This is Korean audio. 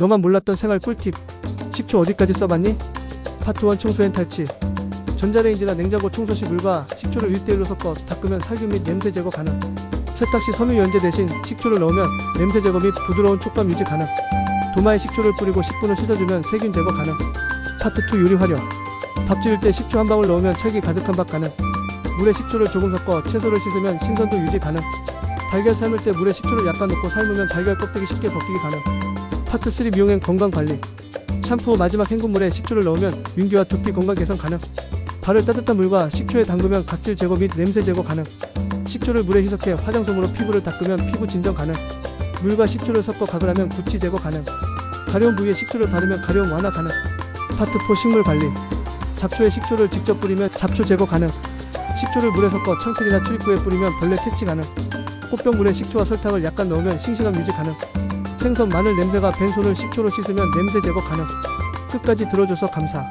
너만 몰랐던 생활 꿀팁. 식초 어디까지 써봤니? 파트 1 청소엔 탈취. 전자레인지나 냉장고 청소 시 물과 식초를 1대1로 섞어 닦으면 살균 및 냄새 제거 가능. 세탁 시 섬유 연제 대신 식초를 넣으면 냄새 제거 및 부드러운 촉감 유지 가능. 도마에 식초를 뿌리고 10분을 씻어주면 세균 제거 가능. 파트 2 요리 활용. 밥 지을 때 식초 한 방울 넣으면 찰기 가득한 밥 가능. 물에 식초를 조금 섞어 채소를 씻으면 신선도 유지 가능. 달걀 삶을 때 물에 식초를 약간 넣고 삶으면 달걀 껍데기 쉽게 벗기기 가능. 파트 3 미용행 건강 관리. 샴푸 후 마지막 헹군물에 식초를 넣으면 윤기와 두피 건강 개선 가능. 발을 따뜻한 물과 식초에 담그면 각질 제거 및 냄새 제거 가능. 식초를 물에 희석해 화장솜으로 피부를 닦으면 피부 진정 가능. 물과 식초를 섞어 각을 하면 구취 제거 가능. 가려운 부위에 식초를 바르면 가려움 완화 가능. 파트 4 식물 관리. 잡초에 식초를 직접 뿌리면 잡초 제거 가능. 식초를 물에 섞어 청실이나 출입구에 뿌리면 벌레 퇴치 가능. 꽃병물에 식초와 설탕을 약간 넣으면 싱싱함 유지 가능. 생선 마늘 냄새가 밴 손을 식초로 씻으면 냄새 제거 가능. 끝까지 들어줘서 감사.